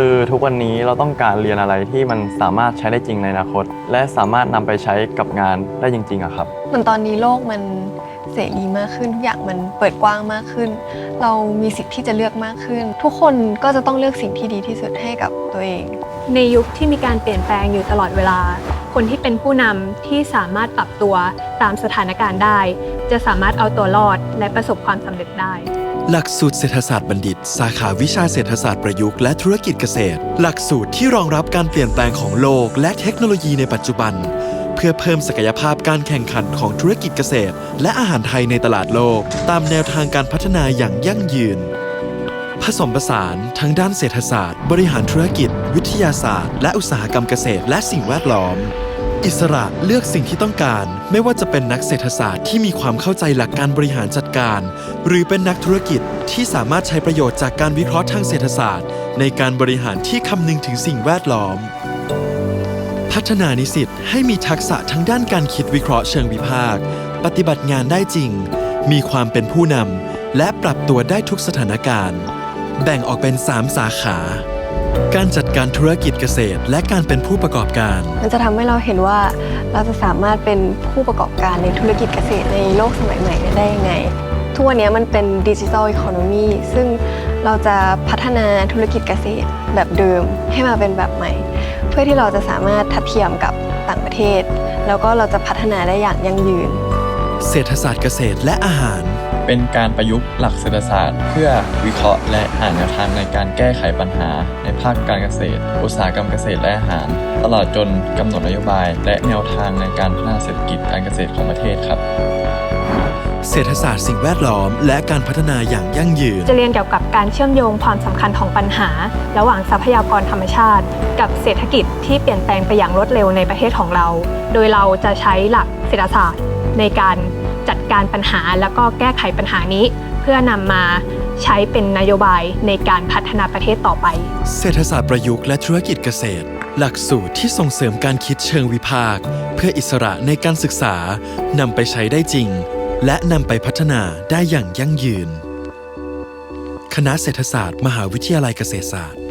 คือทุกวันนี้เราต้องการเรียนอะไรที่มันสามารถใช้ได้จริงในอนาคต และสามารถนำไปใช้กับงานได้จริงๆอะครับเหมือนตอนนี้โลกมันเสรีมากขึ้นทุกอย่างมันเปิดกว้างมากขึ้น เรามีสิทธิ์ที่จะเลือกมากขึ้น ทุกคนก็จะต้องเลือกสิ่งที่ดีที่สุดให้กับตัวเอง ในยุคที่มีการเปลี่ยนแปลงอยู่ตลอดเวลา คนที่เป็นผู้นำที่สามารถปรับตัวตามสถานการณ์ได้ จะสามารถเอาตัวรอดและประสบความสำเร็จได้ หลักสูตรเศรษฐศาสตร์บัณฑิต สาขาวิชาเศรษฐศาสตร์ประยุกต์และธุรกิจเกษตร หลักสูตรที่รองรับการเปลี่ยนแปลงของโลกและเทคโนโลยีในปัจจุบัน เพื่อเพิ่มศักยภาพการแข่งขันของธุรกิจเกษตร และอาหารไทยในตลาดโลก ตามแนวทางการพัฒนาอย่างยั่งยืน ผสมผสานทั้งด้านเศรษฐศาสตร์ บริหารธุรกิจ วิทยาศาสตร์ และอุตสาหกรรมเกษตร และสิ่งแวดล้อม อิสระเลือกสิ่งที่ต้องการ ไม่ว่าจะเป็นนักเศรษฐศาสตร์ที่มีความเข้าใจหลักการบริหารจัดการ หรือเป็นนักธุรกิจที่สามารถใช้ประโยชน์จากการวิเคราะห์ทางเศรษฐศาสตร์ ในการบริหารที่คำนึงถึงสิ่งแวดล้อม พัฒนานิสิตให้มีทักษะทั้งด้านการคิดวิเคราะห์เชิงวิพากษ์ปฏิบัติงานได้จริง มีความเป็นผู้นำและปรับตัวได้ทุกสถานการณ์ แบ่งออกเป็น 3 สาขา การจัดการธุรกิจเกษตร และการเป็นผู้ประกอบการ มันจะทำให้เราเห็นว่าเราจะสามารถเป็นผู้ประกอบการในธุรกิจเกษตรในโลกสมัยใหม่ได้ยังไง ทุกวันนี้มันเป็นดิจิทัลอีโคโนมีซึ่งเราจะพัฒนาธุรกิจเกษตรแบบเดิมให้มาเป็นแบบใหม่ เพื่อที่เราจะสามารถทัดเทียมกับต่างประเทศ แล้วก็เราจะพัฒนาได้อย่างยั่งยืน เศรษฐศาสตร์เกษตรและอาหาร เป็นการประยุกต์หลักเศรษฐศาสตร์ เพื่อวิเคราะห์และหาแนวทางในการแก้ไขปัญหา ในภาคการเกษตร อุตสาหกรรมเกษตรและอาหาร ตลอดจนกำหนดนโยบาย และแนวทางในการพัฒนาเศรษฐกิจการเกษตรของประเทศครับเศรษฐศาสตร์สิ่งแวดล้อม และการพัฒนาอย่างยั่งยืน จะเรียนเกี่ยวกับการเชื่อมโยงความสำคัญของปัญหา ระหว่างทรัพยากรธรรมชาติ กับเศรษฐกิจที่เปลี่ยนแปลงไปอย่างรวดเร็วในประเทศของเรา โดยเราจะใช้หลักเศรษฐศาสตร์ในการจัด การปัญหาแล้วก็แก้ไขปัญหานี้ เพื่อนำมาใช้เป็นนโยบายในการพัฒนาประเทศต่อไป เศรษฐศาสตร์ประยุกต์และธุรกิจเกษตร หลักสูตรที่ส่งเสริมการคิดเชิงวิพากษ์เพื่ออิสระในการศึกษานำไปใช้ได้จริง และนำไปพัฒนาได้อย่างยั่งยืน คณะเศรษฐศาสตร์ มหาวิทยาลัยเกษตรศาสตร์